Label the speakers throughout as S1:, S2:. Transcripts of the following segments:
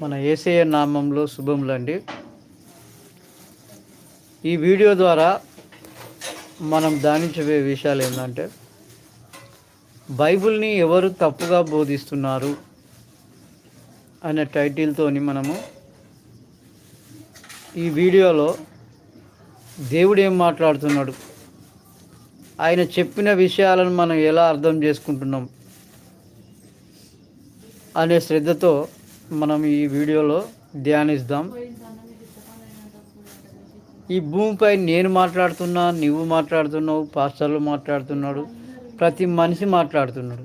S1: మన ఏసయ నామంలో శుభములండి ఈ వీడియో ద్వారా మనం ధ్యానించబోయే విషయాలు ఏంటంటే బైబిల్ని ఎవరు తప్పుగా బోధిస్తున్నారు అనే టైటిల్తో మనము ఈ వీడియోలో దేవుడు ఏం మాట్లాడుతున్నాడు ఆయన చెప్పిన విషయాలను మనం ఎలా అర్థం చేసుకుంటున్నాం అనే శ్రద్ధతో మనం ఈ వీడియోలో ధ్యానిస్తాం ఈ భూమిపై నేను మాట్లాడుతున్నా నువ్వు మాట్లాడుతున్నావు పాస్టర్లు మాట్లాడుతున్నాడు ప్రతి మనిషి మాట్లాడుతున్నాడు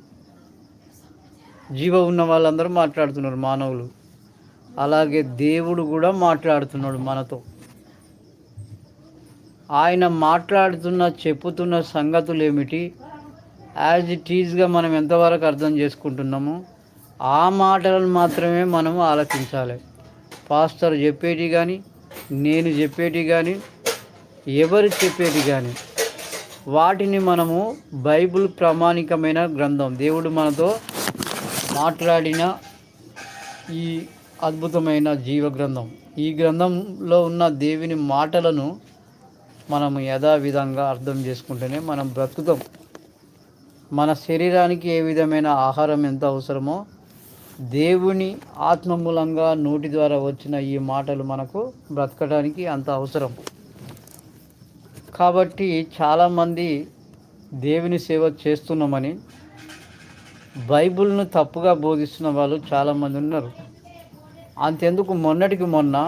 S1: జీవ ఉన్న వాళ్ళందరూ మాట్లాడుతున్నారు మానవులు అలాగే దేవుడు కూడా మాట్లాడుతున్నాడు మనతో ఆయన మాట్లాడుతున్న చెప్పుతున్న సంగతులు ఏమిటి యాజ్ ఇట్ ఈజ్గా మనం ఎంతవరకు అర్థం చేసుకుంటున్నాము ఆ మాటలను మాత్రమే మనం ఆలోచించాలి పాస్టర్ చెప్పేటి కానీ నేను చెప్పేటి కానీ ఎవరు చెప్పేటి కానీ వాటిని మనము బైబుల్ ప్రామాణికమైన గ్రంథం దేవుడు మనతో మాట్లాడిన ఈ అద్భుతమైన జీవ గ్రంథం ఈ గ్రంథంలో ఉన్న దేవుని మాటలను మనం యథావిధంగా అర్థం చేసుకుంటేనే మనం బ్రతుకుతాం మన శరీరానికి ఏ విధమైన ఆహారం ఎంత అవసరమో దేవుని ఆత్మమూలంగా నోటి ద్వారా వచ్చిన ఈ మాటలు మనకు బ్రతకడానికి అంత అవసరం కాబట్టి చాలామంది దేవుని సేవ చేస్తున్నామని బైబిల్ను తప్పుగా బోధిస్తున్న వాళ్ళు చాలామంది ఉన్నారు అంతెందుకు మొన్నటికి మొన్న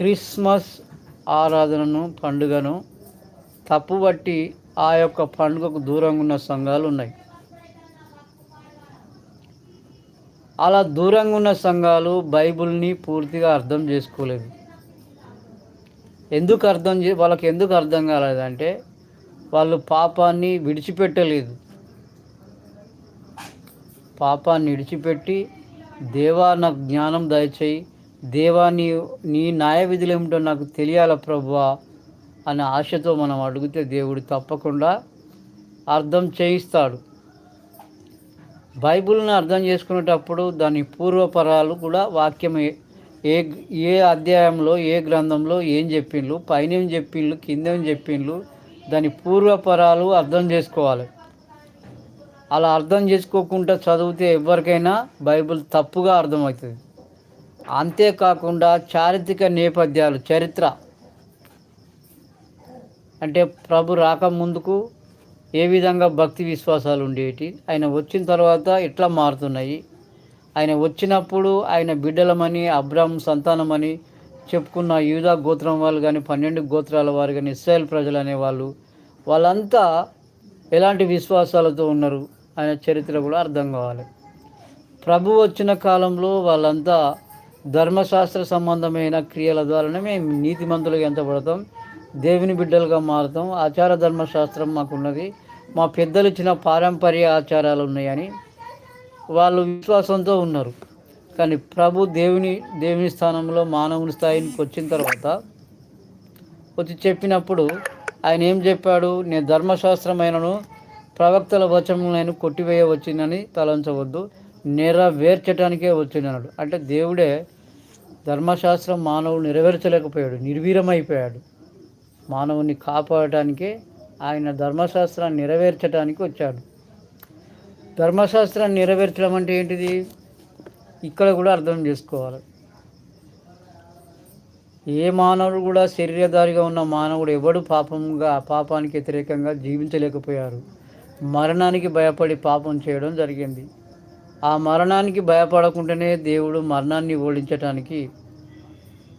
S1: క్రిస్మస్ ఆరాధనను పండుగను తప్పుబట్టి ఆ యొక్క పండుగకు దూరంగా ఉన్న సంఘాలు ఉన్నాయి అలా దూరంగా ఉన్న సంఘాలు బైబుల్ని పూర్తిగా అర్థం చేసుకోలేదు ఎందుకు అర్థం చే వాళ్ళకి ఎందుకు అర్థం కాలేదంటే వాళ్ళు పాపాన్ని విడిచిపెట్టలేదు పాపాన్ని విడిచిపెట్టి దేవా నాకు జ్ఞానం దయచేయి దేవా నీ నీ న్యాయ విధులు ఏమిటో నాకు తెలియాల ప్రభువా అనే ఆశతో మనం అడిగితే దేవుడు తప్పకుండా అర్థం చేయిస్తాడు బైబిల్ని అర్థం చేసుకునేటప్పుడు దాని పూర్వపరాలు కూడా వాక్యం ఏ ఏ అధ్యాయంలో ఏ గ్రంథంలో ఏం చెప్పిండ్లు పైన చెప్పిండ్రు చెప్పిండ్లు చెప్పిండ్రు చెప్పిండ్లు దాని పూర్వపరాలు అర్థం చేసుకోవాలి అలా అర్థం చేసుకోకుండా చదివితే ఎవరికైనా బైబిల్ తప్పుగా అర్థమవుతుంది అంతేకాకుండా చారిత్రక నేపథ్యాలు చరిత్ర అంటే ప్రభు రాక ముందుకు ఏ విధంగా భక్తి విశ్వాసాలు ఉండేటి ఆయన వచ్చిన తర్వాత ఎట్లా మారుతున్నాయి ఆయన వచ్చినప్పుడు ఆయన బిడ్డలమని అబ్రాహం సంతానమని చెప్పుకున్న యూదా గోత్రం వాళ్ళు కానీ పన్నెండు గోత్రాల వారు కానీ ఇస్రాయల్ ప్రజలు అనేవాళ్ళు వాళ్ళంతా ఎలాంటి విశ్వాసాలతో ఉన్నారు ఆయన చరిత్ర కూడా అర్థం కావాలి ప్రభు వచ్చిన కాలంలో వాళ్ళంతా ధర్మశాస్త్ర సంబంధమైన క్రియల ద్వారానే మేము నీతిమంతులుగా ఎంత పడతాం దేవుని బిడ్డలుగా మారుతాం ఆచార ధర్మశాస్త్రం మాకున్నది మా పెద్దలు ఇచ్చిన పారంపర్య ఆచారాలు ఉన్నాయని వాళ్ళు విశ్వాసంతో ఉన్నారు కానీ ప్రభు దేవుని దేవుని స్థానంలో మానవుని స్థాయికి వచ్చిన తర్వాత వచ్చి చెప్పినప్పుడు ఆయన ఏం చెప్పాడు నేను ధర్మశాస్త్రమైనను ప్రవక్తల కొట్టివేయ వచ్చిందని తలంచవద్దు నెరవేర్చడానికే వచ్చిందన్నాడు అంటే దేవుడే ధర్మశాస్త్రం మానవుడు నెరవేర్చలేకపోయాడు నిర్వీరమైపోయాడు మానవుని కాపాడటానికే ఆయన ధర్మశాస్త్రాన్ని నెరవేర్చడానికి వచ్చాడు ధర్మశాస్త్రాన్ని నెరవేర్చడం అంటే ఏంటిది ఇక్కడ కూడా అర్థం చేసుకోవాలి ఏ మానవుడు కూడా శరీరధారిగా ఉన్న మానవుడు ఎవడు పాపంగా పాపానికి వ్యతిరేకంగా జీవించలేకపోయారు మరణానికి భయపడి పాపం చేయడం జరిగింది ఆ మరణానికి భయపడకుండానే దేవుడు మరణాన్ని ఓడించటానికి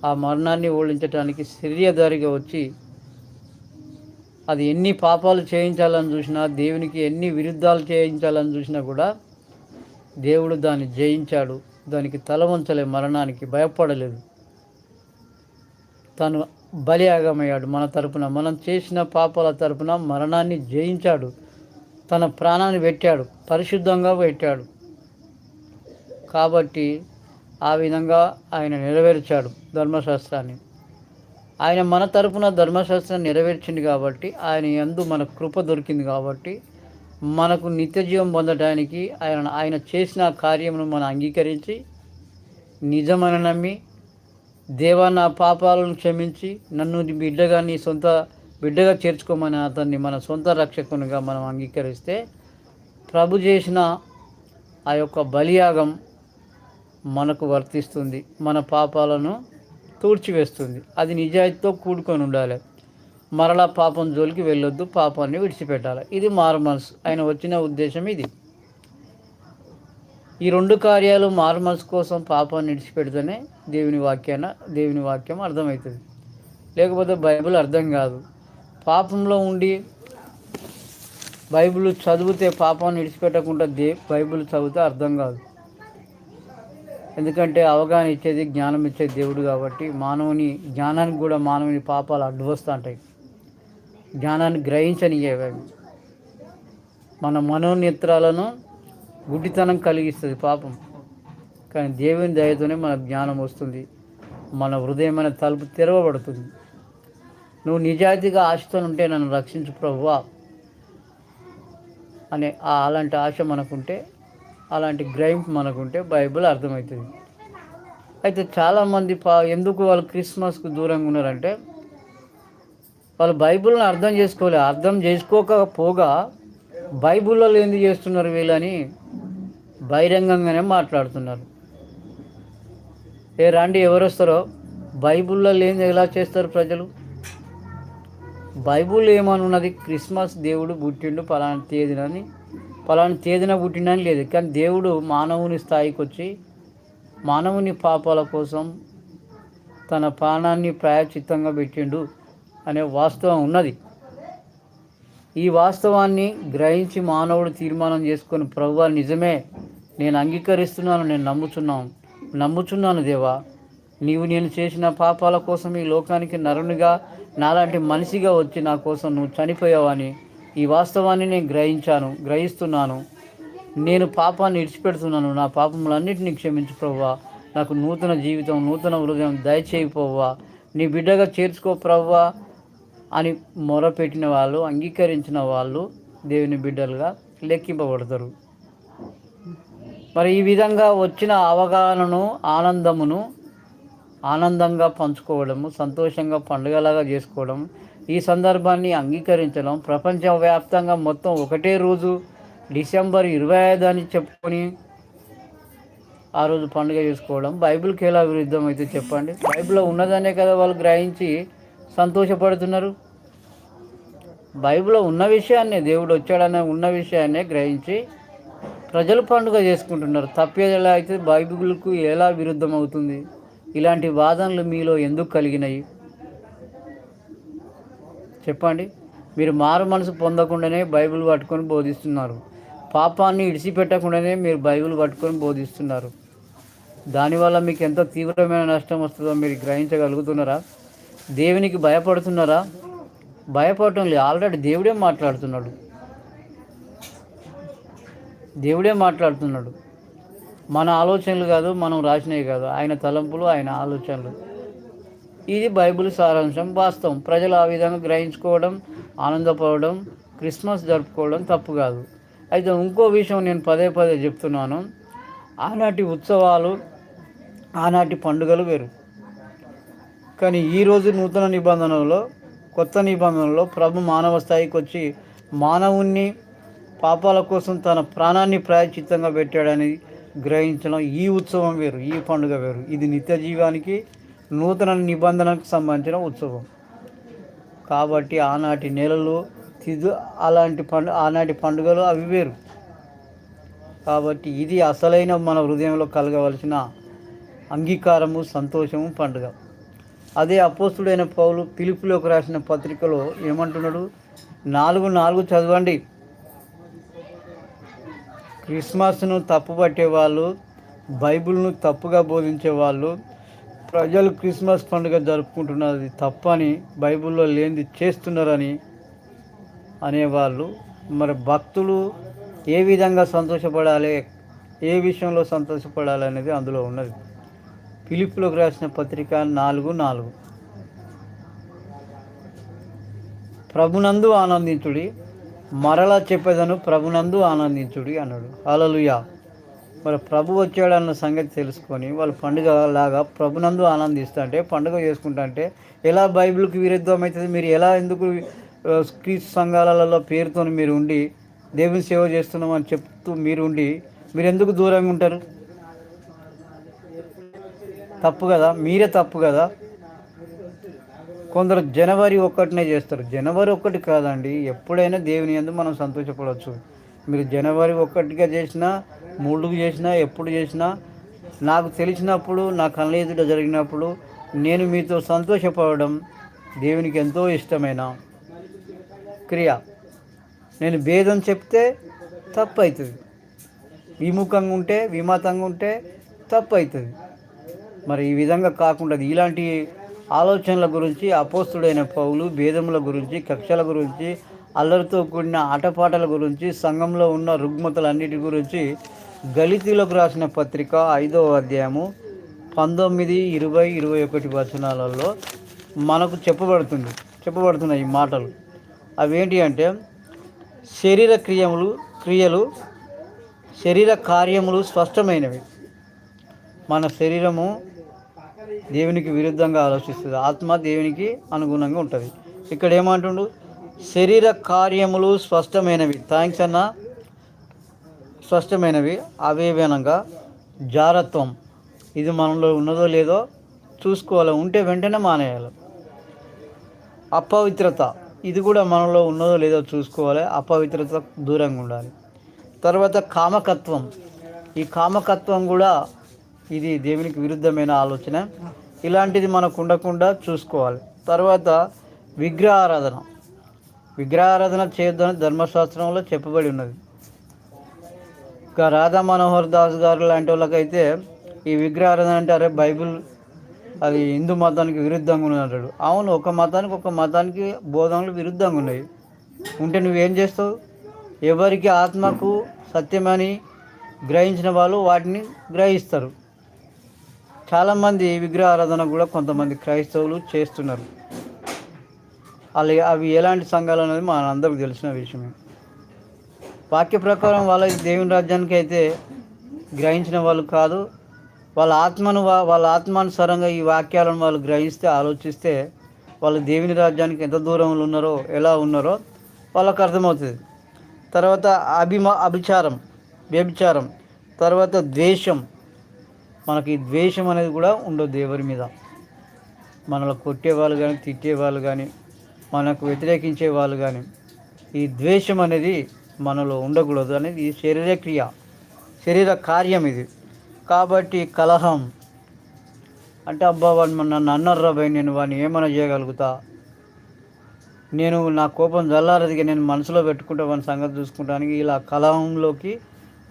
S1: ఆ మరణాన్ని ఓడించటానికి శరీరధారిగా వచ్చి అది ఎన్ని పాపాలు చేయించాలని చూసినా దేవునికి ఎన్ని విరుద్ధాలు చేయించాలని చూసినా కూడా దేవుడు దాన్ని జయించాడు దానికి తలవంచలే మరణానికి భయపడలేదు తను బలి ఆగమయ్యాడు మన తరపున మనం చేసిన పాపాల తరపున మరణాన్ని జయించాడు తన ప్రాణాన్ని పెట్టాడు పరిశుద్ధంగా పెట్టాడు కాబట్టి ఆ విధంగా ఆయన నెరవేర్చాడు ధర్మశాస్త్రాన్ని ఆయన మన తరపున ధర్మశాస్త్రం నెరవేర్చింది కాబట్టి ఆయన ఎందు మన కృప దొరికింది కాబట్టి మనకు నిత్యజీవం పొందడానికి ఆయన ఆయన చేసిన కార్యమును మనం అంగీకరించి నిజమని నమ్మి దేవా నా పాపాలను క్షమించి నన్ను బిడ్డగా నీ సొంత బిడ్డగా చేర్చుకోమని అతన్ని మన సొంత రక్షకునిగా మనం అంగీకరిస్తే ప్రభు చేసిన ఆ యొక్క బలియాగం మనకు వర్తిస్తుంది మన పాపాలను తూర్చివేస్తుంది అది నిజాయితీతో కూడుకొని ఉండాలి మరలా పాపం జోలికి వెళ్ళొద్దు పాపాన్ని విడిచిపెట్టాలి ఇది మార్మల్స్ ఆయన వచ్చిన ఉద్దేశం ఇది ఈ రెండు కార్యాలు మార్మల్స్ కోసం పాపాన్ని విడిచిపెడితేనే దేవుని వాక్యాన దేవుని వాక్యం అర్థమవుతుంది లేకపోతే బైబిల్ అర్థం కాదు పాపంలో ఉండి బైబిల్ చదివితే పాపాన్ని విడిచిపెట్టకుండా దే బైబిల్ చదివితే అర్థం కాదు ఎందుకంటే అవగాహన ఇచ్చేది జ్ఞానం ఇచ్చేది దేవుడు కాబట్టి మానవుని జ్ఞానానికి కూడా మానవుని పాపాలు అడ్డు వస్తూ ఉంటాయి జ్ఞానాన్ని అవి మన మనోనేత్రాలను గుడ్డితనం కలిగిస్తుంది పాపం కానీ దేవుని దయతోనే మన జ్ఞానం వస్తుంది మన హృదయమైన తలుపు తెరవబడుతుంది నువ్వు నిజాయితీగా ఆశతో ఉంటే నన్ను రక్షించు ప్రభువా అనే అలాంటి ఆశ మనకుంటే అలాంటి గ్రైమ్ మనకుంటే బైబిల్ అర్థమవుతుంది అయితే చాలామంది పా ఎందుకు వాళ్ళు క్రిస్మస్కు దూరంగా ఉన్నారంటే వాళ్ళు బైబిల్ని అర్థం చేసుకోలే అర్థం చేసుకోకపోగా బైబుల్లో ఎందుకు చేస్తున్నారు వీళ్ళని బహిరంగంగానే మాట్లాడుతున్నారు ఏ రాండి ఎవరు వస్తారో బైబుల్లో లేని ఎలా చేస్తారు ప్రజలు బైబుల్ ఏమనున్నది క్రిస్మస్ దేవుడు పుట్టిండు పలానా తేదీనని పలాని తేదీన పుట్టినని లేదు కానీ దేవుడు మానవుని స్థాయికి వచ్చి మానవుని పాపాల కోసం తన ప్రాణాన్ని ప్రాయచిత్తంగా పెట్టిండు అనే వాస్తవం ఉన్నది ఈ వాస్తవాన్ని గ్రహించి మానవుడు తీర్మానం చేసుకుని ప్రభు నిజమే నేను అంగీకరిస్తున్నాను నేను నమ్ముచున్నాను నమ్ముచున్నాను దేవా నీవు నేను చేసిన పాపాల కోసం ఈ లోకానికి నరునిగా నాలాంటి మనిషిగా వచ్చి నా కోసం నువ్వు చనిపోయావని ఈ వాస్తవాన్ని నేను గ్రహించాను గ్రహిస్తున్నాను నేను పాపాన్ని విడిచిపెడుతున్నాను నా పాపములన్నింటినీ క్షమించు ప్రవ్వా నాకు నూతన జీవితం నూతన హృదయం దయచేయిపోవ్వా నీ బిడ్డగా చేర్చుకో ప్రవ్వా అని మొరపెట్టిన వాళ్ళు అంగీకరించిన వాళ్ళు దేవుని బిడ్డలుగా లెక్కింపబడతారు మరి ఈ విధంగా వచ్చిన అవగాహనను ఆనందమును ఆనందంగా పంచుకోవడము సంతోషంగా పండుగలాగా చేసుకోవడం ఈ సందర్భాన్ని అంగీకరించడం ప్రపంచవ్యాప్తంగా మొత్తం ఒకటే రోజు డిసెంబర్ ఇరవై ఐదు అని చెప్పుకొని ఆ రోజు పండుగ చేసుకోవడం బైబిల్కి ఎలా విరుద్ధం అయితే చెప్పండి బైబిల్లో ఉన్నదనే కదా వాళ్ళు గ్రహించి సంతోషపడుతున్నారు బైబిల్లో ఉన్న విషయాన్నే దేవుడు వచ్చాడనే ఉన్న విషయాన్నే గ్రహించి ప్రజలు పండుగ చేసుకుంటున్నారు ఎలా అయితే బైబిల్కు ఎలా విరుద్ధం అవుతుంది ఇలాంటి వాదనలు మీలో ఎందుకు కలిగినాయి చెప్పండి మీరు మారు మనసు పొందకుండానే బైబిల్ పట్టుకొని బోధిస్తున్నారు పాపాన్ని ఇడిచిపెట్టకుండానే మీరు బైబిల్ పట్టుకొని బోధిస్తున్నారు దానివల్ల మీకు ఎంత తీవ్రమైన నష్టం వస్తుందో మీరు గ్రహించగలుగుతున్నారా దేవునికి భయపడుతున్నారా భయపడటం లేదు ఆల్రెడీ దేవుడే మాట్లాడుతున్నాడు దేవుడే మాట్లాడుతున్నాడు మన ఆలోచనలు కాదు మనం రాసినవి కాదు ఆయన తలంపులు ఆయన ఆలోచనలు ఇది బైబిల్ సారాంశం వాస్తవం ప్రజలు ఆ విధంగా గ్రహించుకోవడం ఆనందపడడం క్రిస్మస్ జరుపుకోవడం తప్పు కాదు అయితే ఇంకో విషయం నేను పదే పదే చెప్తున్నాను ఆనాటి ఉత్సవాలు ఆనాటి పండుగలు వేరు కానీ ఈరోజు నూతన నిబంధనలో కొత్త నిబంధనలో ప్రభు మానవ స్థాయికి వచ్చి మానవుణ్ణి పాపాల కోసం తన ప్రాణాన్ని ప్రాయచిత్తంగా పెట్టాడని గ్రహించడం ఈ ఉత్సవం వేరు ఈ పండుగ వేరు ఇది నిత్య జీవానికి నూతన నిబంధనకు సంబంధించిన ఉత్సవం కాబట్టి ఆనాటి నెలలు తిదు అలాంటి పండు ఆనాటి పండుగలు అవి వేరు కాబట్టి ఇది అసలైన మన హృదయంలో కలగవలసిన అంగీకారము సంతోషము పండుగ అదే అపోస్తుడైన పౌలు పిలుపులోకి రాసిన పత్రికలో ఏమంటున్నాడు నాలుగు నాలుగు చదవండి క్రిస్మస్ను వాళ్ళు బైబిల్ను తప్పుగా బోధించే వాళ్ళు ప్రజలు క్రిస్మస్ పండుగ జరుపుకుంటున్నది తప్పని బైబిల్లో లేనిది చేస్తున్నారని అనేవాళ్ళు మరి భక్తులు ఏ విధంగా సంతోషపడాలి ఏ విషయంలో సంతోషపడాలి అనేది అందులో ఉన్నది పిలుపులోకి రాసిన పత్రిక నాలుగు నాలుగు ప్రభునందు ఆనందించుడి మరలా చెప్పేదను ప్రభునందు ఆనందించుడి అన్నాడు అలలుయా వాళ్ళ ప్రభు వచ్చాడన్న సంగతి తెలుసుకొని వాళ్ళు పండుగ లాగా ప్రభునందు ఆనందిస్తుంటే పండుగ అంటే ఎలా బైబిల్కి విరుద్ధం అవుతుంది మీరు ఎలా ఎందుకు క్రీస్తు సంఘాలలో పేరుతో మీరు ఉండి దేవుని సేవ చేస్తున్నామని చెప్తూ మీరు ఉండి మీరు ఎందుకు దూరంగా ఉంటారు తప్పు కదా మీరే తప్పు కదా కొందరు జనవరి ఒక్కటినే చేస్తారు జనవరి ఒక్కటి కాదండి ఎప్పుడైనా దేవుని ఎందుకు మనం సంతోషపడవచ్చు మీరు జనవరి ఒక్కటిగా చేసినా ముళ్ళుకు చేసినా ఎప్పుడు చేసినా నాకు తెలిసినప్పుడు నా కళ్ళ ఎదుట జరిగినప్పుడు నేను మీతో సంతోషపడడం దేవునికి ఎంతో ఇష్టమైన క్రియ నేను భేదం చెప్తే తప్పు అవుతుంది విముఖంగా ఉంటే విమతంగా ఉంటే తప్పు అవుతుంది మరి ఈ విధంగా కాకుండా ఇలాంటి ఆలోచనల గురించి అపోస్తుడైన పౌలు భేదముల గురించి కక్షల గురించి అల్లరితో కూడిన ఆటపాటల గురించి సంఘంలో ఉన్న రుగ్మతలన్నిటి గురించి గలితీలకు రాసిన పత్రిక ఐదో అధ్యాయము పంతొమ్మిది ఇరవై ఇరవై ఒకటి వచనాలలో మనకు చెప్పబడుతుంది చెప్పబడుతున్నాయి ఈ మాటలు అవేంటి అంటే శరీర క్రియములు క్రియలు శరీర కార్యములు స్పష్టమైనవి మన శరీరము దేవునికి విరుద్ధంగా ఆలోచిస్తుంది ఆత్మ దేవునికి అనుగుణంగా ఉంటుంది ఇక్కడ ఏమంటుండు శరీర కార్యములు స్పష్టమైనవి థ్యాంక్స్ అన్న స్పష్టమైనవి అవేవేనంగా జారత్వం ఇది మనలో ఉన్నదో లేదో చూసుకోవాలి ఉంటే వెంటనే మానేయాలి అపవిత్రత ఇది కూడా మనలో ఉన్నదో లేదో చూసుకోవాలి అపవిత్రత దూరంగా ఉండాలి తర్వాత కామకత్వం ఈ కామకత్వం కూడా ఇది దేవునికి విరుద్ధమైన ఆలోచన ఇలాంటిది మనకు ఉండకుండా చూసుకోవాలి తర్వాత విగ్రహారాధన విగ్రహారాధన చేయొద్దని ధర్మశాస్త్రంలో చెప్పబడి ఉన్నది ఇక రాధా మనోహర్ దాస్ గారు లాంటి వాళ్ళకైతే ఈ విగ్రహారాధన అంటే అరే బైబిల్ అది హిందూ మతానికి విరుద్ధంగా అంటాడు అవును ఒక మతానికి ఒక మతానికి బోధనలు విరుద్ధంగా ఉన్నాయి ఉంటే నువ్వేం చేస్తావు ఎవరికి ఆత్మకు సత్యమని గ్రహించిన వాళ్ళు వాటిని గ్రహిస్తారు చాలామంది విగ్రహారాధన కూడా కొంతమంది క్రైస్తవులు చేస్తున్నారు అలాగే అవి ఎలాంటి సంఘాలు అనేది మన అందరికి తెలిసిన విషయమే వాక్య ప్రకారం వాళ్ళ దేవుని రాజ్యానికి అయితే గ్రహించిన వాళ్ళు కాదు వాళ్ళ ఆత్మను వాళ్ళ ఆత్మానుసారంగా ఈ వాక్యాలను వాళ్ళు గ్రహిస్తే ఆలోచిస్తే వాళ్ళు దేవుని రాజ్యానికి ఎంత దూరంలో ఉన్నారో ఎలా ఉన్నారో వాళ్ళకు అర్థమవుతుంది తర్వాత అభిమా అభిచారం వ్యభిచారం తర్వాత ద్వేషం మనకి ద్వేషం అనేది కూడా ఉండదు దేవుని మీద మనల్ని కొట్టేవాళ్ళు కానీ తిట్టేవాళ్ళు కానీ మనకు వ్యతిరేకించే వాళ్ళు కానీ ఈ ద్వేషం అనేది మనలో ఉండకూడదు అనేది శరీర క్రియ శరీర కార్యం ఇది కాబట్టి కలహం అంటే అబ్బా వాడు నన్ను అన్నారా భయ్ నేను వాడిని ఏమైనా చేయగలుగుతా నేను నా కోపం చల్లారదిగా నేను మనసులో పెట్టుకుంటా వాని సంగతి చూసుకుంటానికి ఇలా కలహంలోకి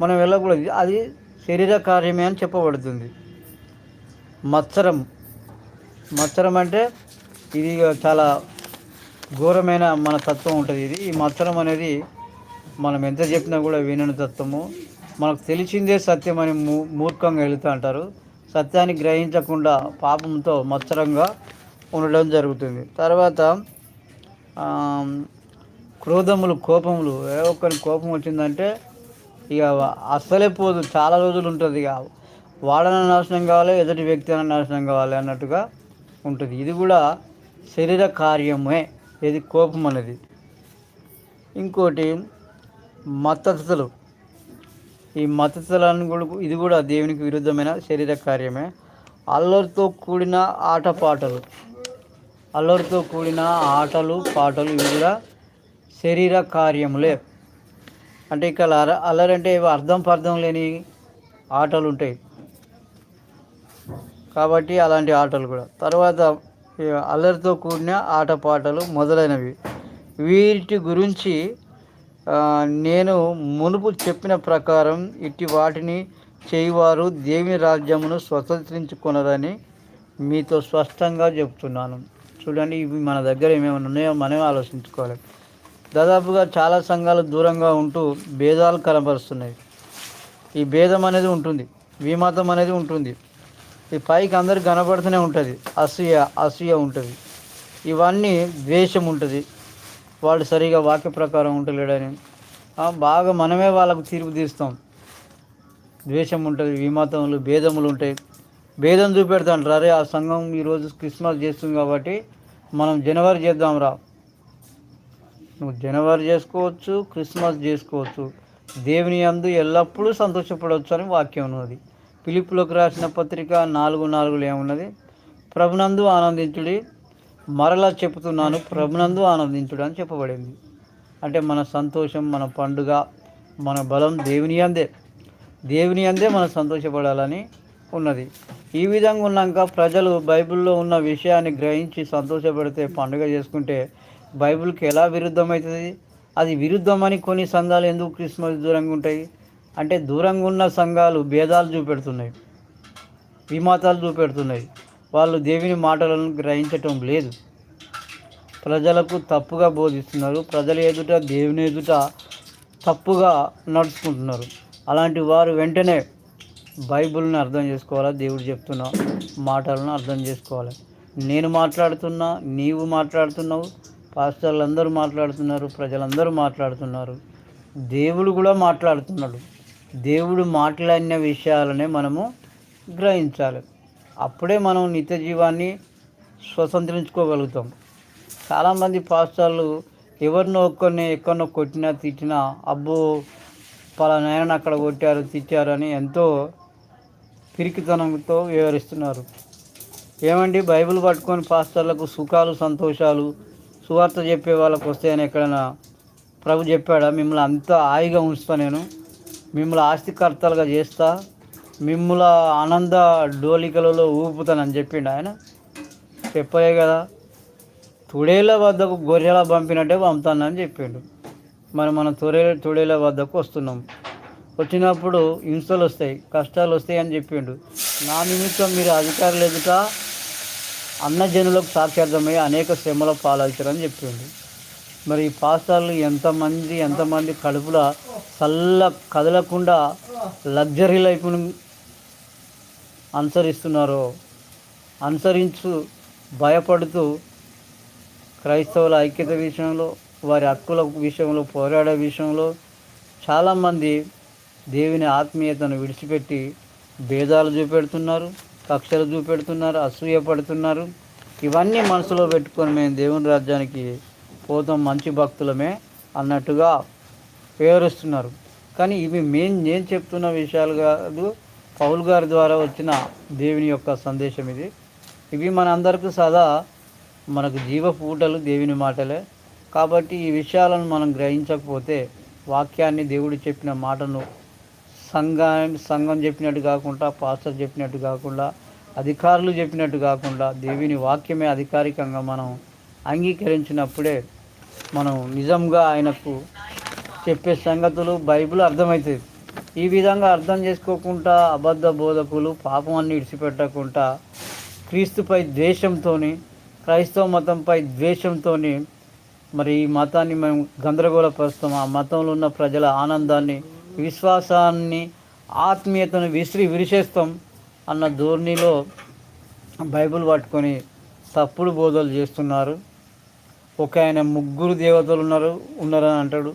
S1: మనం వెళ్ళకూడదు అది శరీర కార్యమే అని చెప్పబడుతుంది మత్సరం మత్సరం అంటే ఇది చాలా ఘోరమైన మన తత్వం ఉంటుంది ఇది ఈ మత్సరం అనేది మనం ఎంత చెప్పినా కూడా వినని తత్వము మనకు తెలిసిందే సత్యం అని మూర్ఖంగా వెళుతూ అంటారు సత్యాన్ని గ్రహించకుండా పాపంతో మత్సరంగా ఉండడం జరుగుతుంది తర్వాత క్రోధములు కోపములు ఏ ఒక్కరి కోపం వచ్చిందంటే ఇక అస్సలే పోదు చాలా రోజులు ఉంటుంది ఇక వాడన నాశనం కావాలి ఎదుటి వ్యక్తి అయినా నాశనం కావాలి అన్నట్టుగా ఉంటుంది ఇది కూడా శరీర కార్యమే ఇది కోపం అనేది ఇంకోటి మద్దతులు ఈ మద్దతులను కూడా ఇది కూడా దేవునికి విరుద్ధమైన శరీర కార్యమే అల్లరితో కూడిన ఆటపాటలు అల్లరితో కూడిన ఆటలు పాటలు ఇవి కూడా శరీర కార్యములే అంటే ఇక్కడ అల్లరి అంటే అర్థం పర్థం లేని ఆటలు ఉంటాయి కాబట్టి అలాంటి ఆటలు కూడా తర్వాత అల్లరితో కూడిన ఆటపాటలు మొదలైనవి వీటి గురించి నేను మునుపు చెప్పిన ప్రకారం ఇట్టి వాటిని చేయువారు దేవుని రాజ్యమును స్వతంత్రించుకున్నదని మీతో స్పష్టంగా చెప్తున్నాను చూడండి ఇవి మన దగ్గర ఏమేమైనా ఉన్నాయో మనమే ఆలోచించుకోవాలి దాదాపుగా చాలా సంఘాలు దూరంగా ఉంటూ భేదాలు కనబరుస్తున్నాయి ఈ భేదం అనేది ఉంటుంది విమాతం అనేది ఉంటుంది ఈ పైకి అందరికి కనబడుతూనే ఉంటుంది అసూయ అసూయ ఉంటుంది ఇవన్నీ ద్వేషం ఉంటుంది వాళ్ళు సరిగా వాక్య ప్రకారం ఉండలేడని బాగా మనమే వాళ్ళకు తీర్పు తీస్తాం ద్వేషం ఉంటుంది విమాతములు భేదములు ఉంటాయి భేదం చూపెడతాను అరే ఆ సంఘం ఈరోజు క్రిస్మస్ చేస్తుంది కాబట్టి మనం జనవరి చేద్దాం రా నువ్వు జనవరి చేసుకోవచ్చు క్రిస్మస్ చేసుకోవచ్చు దేవుని అందు ఎల్లప్పుడూ సంతోషపడవచ్చు అని వాక్యం ఉన్నది పిలుపులోకి రాసిన పత్రిక నాలుగు నాలుగులో ఏమున్నది ప్రభునందు ఆనందించుడి మరలా చెబుతున్నాను ప్రభునందు ఆనందించుడు అని చెప్పబడింది అంటే మన సంతోషం మన పండుగ మన బలం దేవుని అందే దేవుని అందే మనం సంతోషపడాలని ఉన్నది ఈ విధంగా ఉన్నాక ప్రజలు బైబిల్లో ఉన్న విషయాన్ని గ్రహించి సంతోషపడితే పండుగ చేసుకుంటే బైబిల్కి ఎలా విరుద్ధమవుతుంది అది విరుద్ధమని కొన్ని సంఘాలు ఎందుకు క్రిస్మస్ దూరంగా ఉంటాయి అంటే దూరంగా ఉన్న సంఘాలు భేదాలు చూపెడుతున్నాయి విమాతాలు చూపెడుతున్నాయి వాళ్ళు దేవుని మాటలను గ్రహించటం లేదు ప్రజలకు తప్పుగా బోధిస్తున్నారు ప్రజలు ఎదుట దేవుని ఎదుట తప్పుగా నడుచుకుంటున్నారు అలాంటి వారు వెంటనే బైబిల్ని అర్థం చేసుకోవాలా దేవుడు చెప్తున్న మాటలను అర్థం చేసుకోవాలి నేను మాట్లాడుతున్నా నీవు మాట్లాడుతున్నావు పాస్టర్లు అందరూ మాట్లాడుతున్నారు ప్రజలందరూ మాట్లాడుతున్నారు దేవుడు కూడా మాట్లాడుతున్నాడు దేవుడు మాట్లాడిన విషయాలనే మనము గ్రహించాలి అప్పుడే మనం నిత్య జీవాన్ని స్వతంత్రించుకోగలుగుతాం చాలామంది పాస్టర్లు ఎవరినో ఒక్కరిని ఎక్కడో కొట్టినా తిట్టినా అబ్బో పలానాయన అక్కడ కొట్టారు తిట్టారు అని ఎంతో పిరికితనంతో వివరిస్తున్నారు ఏమండి బైబిల్ పట్టుకొని పాస్టర్లకు సుఖాలు సంతోషాలు సువార్త చెప్పే వాళ్ళకు వస్తే అని ఎక్కడైనా ప్రభు చెప్పాడా మిమ్మల్ని అంతా హాయిగా ఉంచుతా నేను మిమ్మల్ని ఆస్తికర్తలుగా చేస్తా మిమ్ముల ఆనంద డోలికలలో ఊపుతానని చెప్పిండు ఆయన చెప్పలే కదా తుడేల వద్దకు గొర్రెల పంపినట్టే పంపుతానని చెప్పిండు మరి మనం తొరే తొడేల వద్దకు వస్తున్నాం వచ్చినప్పుడు హింసలు వస్తాయి కష్టాలు వస్తాయి అని చెప్పిండు నా నిమిత్తం మీరు అధికారులు ఎదుట అన్నజనులకు సాక్ష్యార్థమయ్యే అనేక శ్రమల పాలవుతారని చెప్పిండు మరి ఈ పాస్టర్లు ఎంతమంది ఎంతమంది కడుపుల చల్ల కదలకుండా లగ్జరీ లైఫ్ను అనుసరిస్తున్నారో అనుసరించు భయపడుతూ క్రైస్తవుల ఐక్యత విషయంలో వారి హక్కుల విషయంలో పోరాడే విషయంలో చాలామంది దేవుని ఆత్మీయతను విడిచిపెట్టి భేదాలు చూపెడుతున్నారు కక్షలు చూపెడుతున్నారు అసూయ పడుతున్నారు ఇవన్నీ మనసులో పెట్టుకొని మేము దేవుని రాజ్యానికి పోతాం మంచి భక్తులమే అన్నట్టుగా వివరిస్తున్నారు కానీ ఇవి మేము నేను చెప్తున్న విషయాలు కాదు పౌల్ గారి ద్వారా వచ్చిన దేవుని యొక్క సందేశం ఇది ఇవి మన అందరికీ సదా మనకు జీవపూటలు దేవుని మాటలే కాబట్టి ఈ విషయాలను మనం గ్రహించకపోతే వాక్యాన్ని దేవుడు చెప్పిన మాటను సంఘా సంఘం చెప్పినట్టు కాకుండా పాస్టర్ చెప్పినట్టు కాకుండా అధికారులు చెప్పినట్టు కాకుండా దేవుని వాక్యమే అధికారికంగా మనం అంగీకరించినప్పుడే మనం నిజంగా ఆయనకు చెప్పే సంగతులు బైబిల్ అర్థమవుతుంది ఈ విధంగా అర్థం చేసుకోకుండా అబద్ధ బోధకులు అన్ని విడిచిపెట్టకుండా క్రీస్తుపై ద్వేషంతో క్రైస్తవ మతంపై ద్వేషంతో మరి ఈ మతాన్ని మేము గందరగోళపరుస్తాం ఆ మతంలో ఉన్న ప్రజల ఆనందాన్ని విశ్వాసాన్ని ఆత్మీయతను విసిరి విరిచేస్తాం అన్న ధోరణిలో బైబుల్ పట్టుకొని తప్పుడు బోధలు చేస్తున్నారు ఒక ఆయన ముగ్గురు దేవతలు ఉన్నారు ఉన్నారని అంటాడు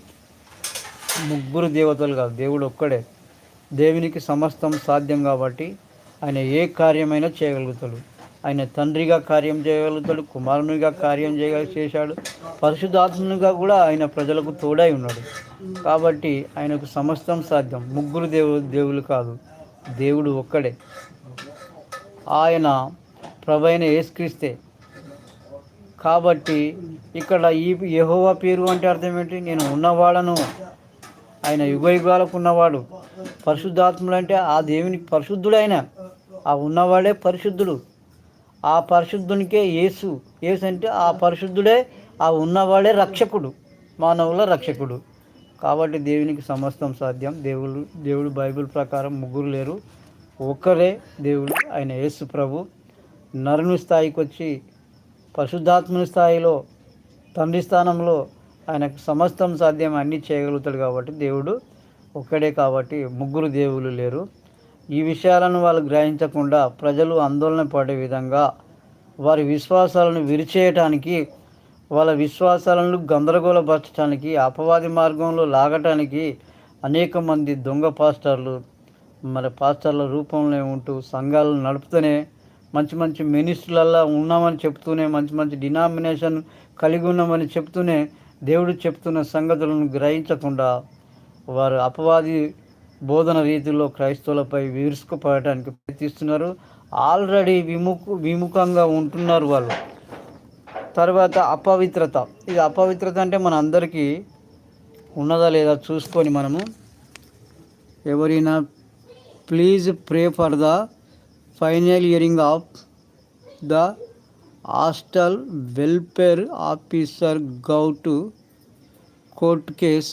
S1: ముగ్గురు దేవతలు కాదు దేవుడు ఒక్కడే దేవునికి సమస్తం సాధ్యం కాబట్టి ఆయన ఏ కార్యమైనా చేయగలుగుతాడు ఆయన తండ్రిగా కార్యం చేయగలుగుతాడు కుమారునిగా కార్యం చేయ చేశాడు పరిశుద్ధాత్మనిగా కూడా ఆయన ప్రజలకు తోడై ఉన్నాడు కాబట్టి ఆయనకు సమస్తం సాధ్యం ముగ్గురు దేవు దేవులు కాదు దేవుడు ఒక్కడే ఆయన ప్రభైన ఏస్క్రిస్తే కాబట్టి ఇక్కడ ఈ యహోవా పేరు అంటే అర్థం ఏంటి నేను ఉన్నవాళ్ళను ఆయన యుగ యుగాలకు ఉన్నవాడు పరిశుద్ధాత్ములు అంటే ఆ దేవుని ఆయన ఆ ఉన్నవాడే పరిశుద్ధుడు ఆ పరిశుద్ధునికే యేసు యేసు అంటే ఆ పరిశుద్ధుడే ఆ ఉన్నవాడే రక్షకుడు మానవుల రక్షకుడు కాబట్టి దేవునికి సమస్తం సాధ్యం దేవుడు దేవుడు బైబిల్ ప్రకారం ముగ్గురు లేరు ఒక్కరే దేవుడు ఆయన యేసు ప్రభు నరుని స్థాయికి వచ్చి పరిశుద్ధాత్మని స్థాయిలో తండ్రి స్థానంలో ఆయనకు సమస్తం సాధ్యం అన్నీ చేయగలుగుతాడు కాబట్టి దేవుడు ఒక్కడే కాబట్టి ముగ్గురు దేవులు లేరు ఈ విషయాలను వాళ్ళు గ్రహించకుండా ప్రజలు ఆందోళన పడే విధంగా వారి విశ్వాసాలను విరిచేయటానికి వాళ్ళ విశ్వాసాలను గందరగోళపరచడానికి అపవాది మార్గంలో లాగటానికి అనేక మంది దొంగ పాస్టర్లు మరి పాస్టర్ల రూపంలో ఉంటూ సంఘాలను నడుపుతూనే మంచి మంచి మినిస్ట్రులల్లా ఉన్నామని చెప్తూనే మంచి మంచి డినామినేషన్ కలిగి ఉన్నామని చెప్తూనే దేవుడు చెప్తున్న సంగతులను గ్రహించకుండా వారు అపవాది బోధన రీతిలో క్రైస్తవులపై విరుసుకుపడటానికి ప్రయత్నిస్తున్నారు ఆల్రెడీ విముఖ విముఖంగా ఉంటున్నారు వాళ్ళు తర్వాత అపవిత్రత ఇది అపవిత్రత అంటే మన అందరికీ ఉన్నదా లేదా చూసుకొని మనము ఎవరైనా please pray for the final hearing of the hostel welfare officer go to court case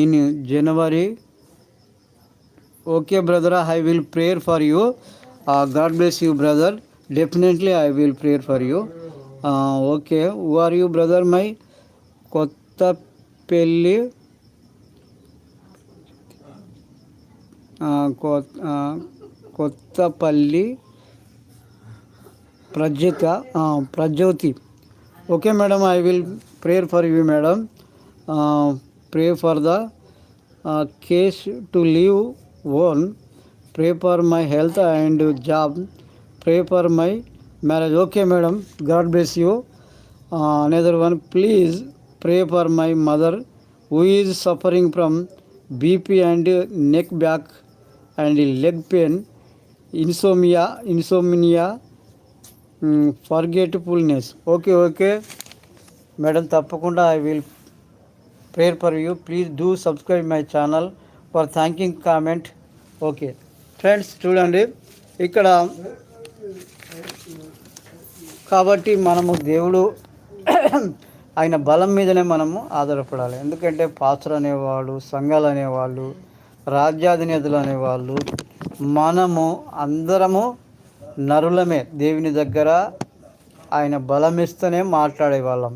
S1: in January. Okay, brother, I will pray for you. Uh, God bless you, brother. Definitely, I will pray for you. Uh, okay, who are you, brother? My Kottapelli. Uh, Kot, uh, Kottapalli. Uh, Prajyoti. Okay, madam, I will pray for you, madam. Uh, pray for the uh, case to live on. Pray for my health and job. Pray for my marriage. Okay, madam. God bless you. Another one, please pray for my mother who is suffering from BP and neck back and leg pain, insomnia, forgetfulness okay okay madam తప్పకుండా I will prayer for you please do subscribe my channel for thanking comment okay friends చూడండి ఇక్కడ కాబట్టి మనము దేవుడు ఆయన బలం మీదనే మనము ఆధారపడాలి ఎందుకంటే పాత్ర అనేవాళ్ళు సంఘాలు అనేవాళ్ళు రాజ్యాధినేతలు అనేవాళ్ళు మనము అందరము నరులమే దేవుని దగ్గర ఆయన బలమిస్తూనే మాట్లాడేవాళ్ళం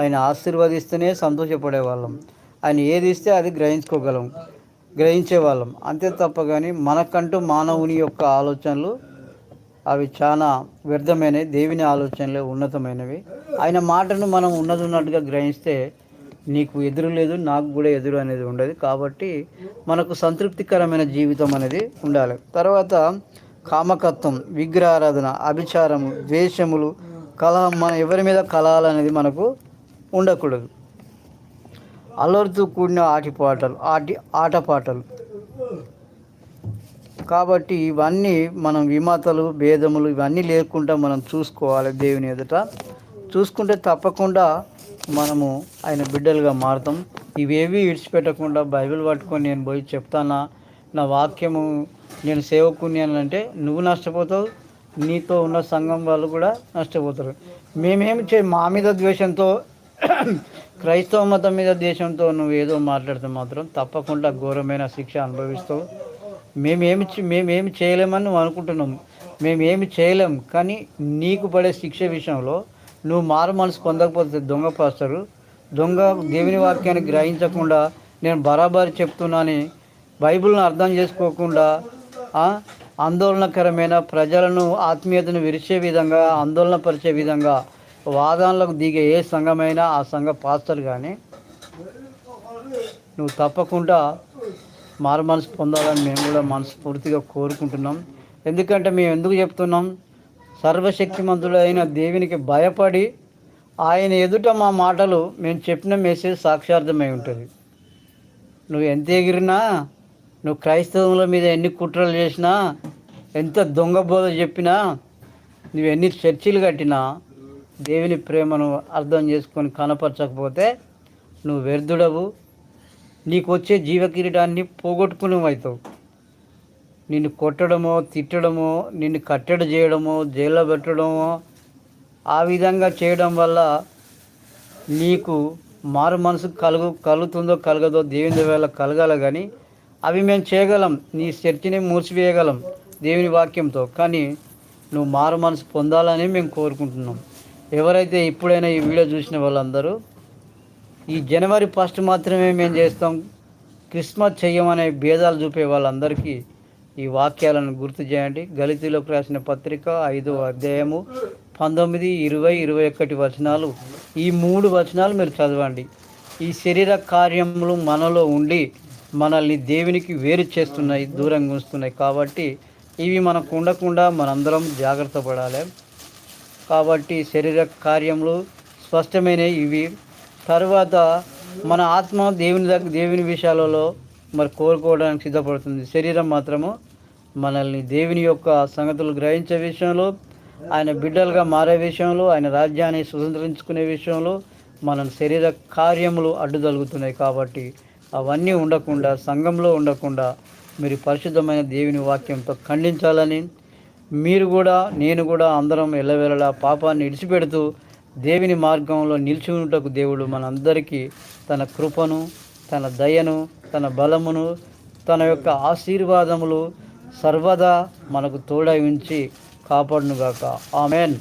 S1: ఆయన ఆశీర్వదిస్తూనే సంతోషపడేవాళ్ళం ఆయన ఏది ఇస్తే అది గ్రహించుకోగలం గ్రహించేవాళ్ళం అంతే తప్ప కానీ మనకంటూ మానవుని యొక్క ఆలోచనలు అవి చాలా వ్యర్థమైనవి దేవుని ఆలోచనలే ఉన్నతమైనవి ఆయన మాటను మనం ఉన్నది ఉన్నట్టుగా గ్రహిస్తే నీకు ఎదురు లేదు నాకు కూడా ఎదురు అనేది ఉండదు కాబట్టి మనకు సంతృప్తికరమైన జీవితం అనేది ఉండాలి తర్వాత కామకత్వం విగ్రహారాధన అభిచారము ద్వేషములు కళ మన ఎవరి మీద కలహాలు అనేది మనకు ఉండకూడదు అల్లరితో కూడిన ఆటిపాటలు ఆటి ఆటపాటలు కాబట్టి ఇవన్నీ మనం విమాతలు భేదములు ఇవన్నీ లేకుండా మనం చూసుకోవాలి దేవుని ఎదుట చూసుకుంటే తప్పకుండా మనము ఆయన బిడ్డలుగా మారుతాం ఇవేవి విడిచిపెట్టకుండా బైబిల్ పట్టుకొని నేను పోయి చెప్తానా నా వాక్యము నేను సేవకుని అని అంటే నువ్వు నష్టపోతావు నీతో ఉన్న సంఘం వాళ్ళు కూడా నష్టపోతారు మేమేమి చే మా మీద ద్వేషంతో క్రైస్తవ మతం మీద దేశంతో నువ్వు ఏదో మాట్లాడితే మాత్రం తప్పకుండా ఘోరమైన శిక్ష అనుభవిస్తావు మేమేమి మేమేమి చేయలేమని నువ్వు అనుకుంటున్నాం మేమేమి చేయలేం కానీ నీకు పడే శిక్ష విషయంలో నువ్వు మారు మనసు పొందకపోతే దొంగ పాస్తారు దొంగ దేవుని వాక్యాన్ని గ్రహించకుండా నేను బరాబరి చెప్తున్నానని బైబిల్ను అర్థం చేసుకోకుండా ఆందోళనకరమైన ప్రజలను ఆత్మీయతను విరిచే విధంగా ఆందోళనపరిచే విధంగా వాదనలకు దిగే ఏ సంఘమైనా ఆ సంఘ పాస్టర్ కానీ నువ్వు తప్పకుండా మారు మనసు పొందాలని మేము కూడా మనస్ఫూర్తిగా కోరుకుంటున్నాం ఎందుకంటే మేము ఎందుకు చెప్తున్నాం సర్వశక్తిమంతుడైన దేవునికి భయపడి ఆయన ఎదుట మా మాటలు మేము చెప్పిన మెసేజ్ సాక్షార్థమై ఉంటుంది నువ్వు ఎంత ఎగిరినా నువ్వు క్రైస్తవుల మీద ఎన్ని కుట్రలు చేసినా ఎంత దొంగ బోధ చెప్పినా నువ్వు ఎన్ని చర్చిలు కట్టినా దేవుని ప్రేమను అర్థం చేసుకొని కనపరచకపోతే నువ్వు వ్యర్థుడవు నీకు వచ్చే జీవకిరీటాన్ని అవుతావు నిన్ను కొట్టడమో తిట్టడమో నిన్ను కట్టడ చేయడమో జైల్లో పెట్టడమో ఆ విధంగా చేయడం వల్ల నీకు మారు మనసు కలుగు కలుగుతుందో కలగదో దేవుని వేళ కలగాలి కానీ అవి మేము చేయగలం నీ చర్చిని మూసివేయగలం దేవుని వాక్యంతో కానీ నువ్వు మారు మనసు పొందాలని మేము కోరుకుంటున్నాం ఎవరైతే ఇప్పుడైనా ఈ వీడియో చూసిన వాళ్ళందరూ ఈ జనవరి ఫస్ట్ మాత్రమే మేము చేస్తాం క్రిస్మస్ చెయ్యమనే భేదాలు చూపే వాళ్ళందరికీ ఈ వాక్యాలను గుర్తు చేయండి గలితీలోకి రాసిన పత్రిక ఐదో అధ్యాయము పంతొమ్మిది ఇరవై ఇరవై ఒకటి వచనాలు ఈ మూడు వచనాలు మీరు చదవండి ఈ శరీర కార్యములు మనలో ఉండి మనల్ని దేవునికి వేరు చేస్తున్నాయి దూరంగా ఉంచుతున్నాయి కాబట్టి ఇవి మనకు ఉండకుండా మనందరం జాగ్రత్త పడాలి కాబట్టి శరీర కార్యములు స్పష్టమైన ఇవి తర్వాత మన ఆత్మ దేవుని దగ్గర దేవుని విషయాలలో మరి కోరుకోవడానికి సిద్ధపడుతుంది శరీరం మాత్రము మనల్ని దేవుని యొక్క సంగతులు గ్రహించే విషయంలో ఆయన బిడ్డలుగా మారే విషయంలో ఆయన రాజ్యాన్ని స్వతంత్రించుకునే విషయంలో మనం శరీర కార్యములు అడ్డు కాబట్టి అవన్నీ ఉండకుండా సంఘంలో ఉండకుండా మీరు పరిశుద్ధమైన దేవుని వాక్యంతో ఖండించాలని మీరు కూడా నేను కూడా అందరం ఎల్లవేళలా పాపాన్ని విడిచిపెడుతూ దేవుని మార్గంలో నిలిచి నిల్చున్నటకు దేవుడు మనందరికీ తన కృపను తన దయను తన బలమును తన యొక్క ఆశీర్వాదములు సర్వదా మనకు తోడై ఉంచి కాపాడునుగాక ఆమెన్